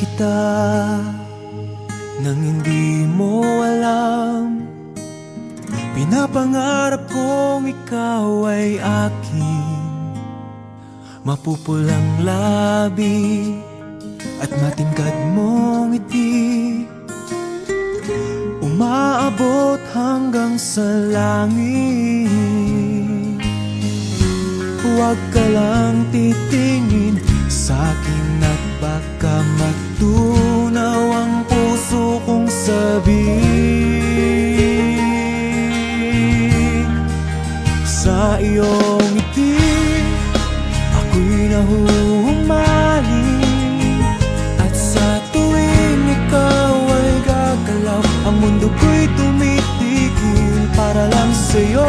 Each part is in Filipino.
kita Nang hindi mo alam. Pinapangarap kong ikaw ay akin. Mapupulang labi At matingkad mong ngiti. Umaabot hanggang sa langit. Huwag ka lang titingin sa akin at baka matunaw ang puso kong sabihin. Sa iyong ngiti ako'y nahuhumaling At sa tuwing ikaw ay gagalaw Ang mundo ko'y tumitigil para lang sa'yo.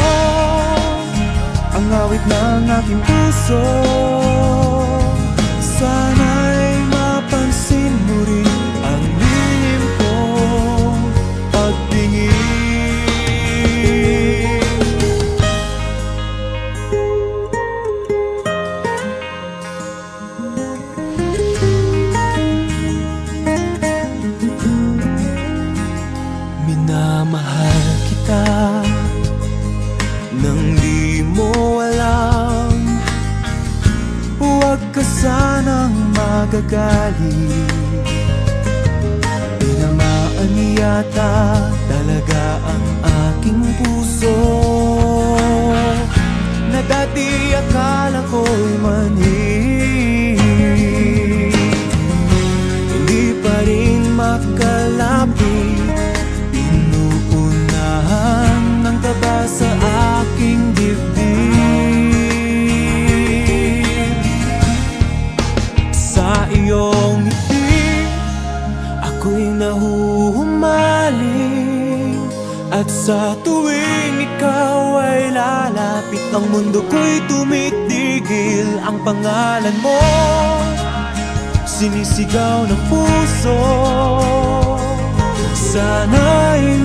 Ang awit ng aking puso mo alam. Huwag ka sanang magagalit. Tinamaan yata talaga ang aking puso At sa tuwing ikaw ay lalapit Ang mundo ko'y tumitigil Ang pangalan mo. Sinisigaw ng puso. Sana'y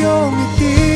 用一滴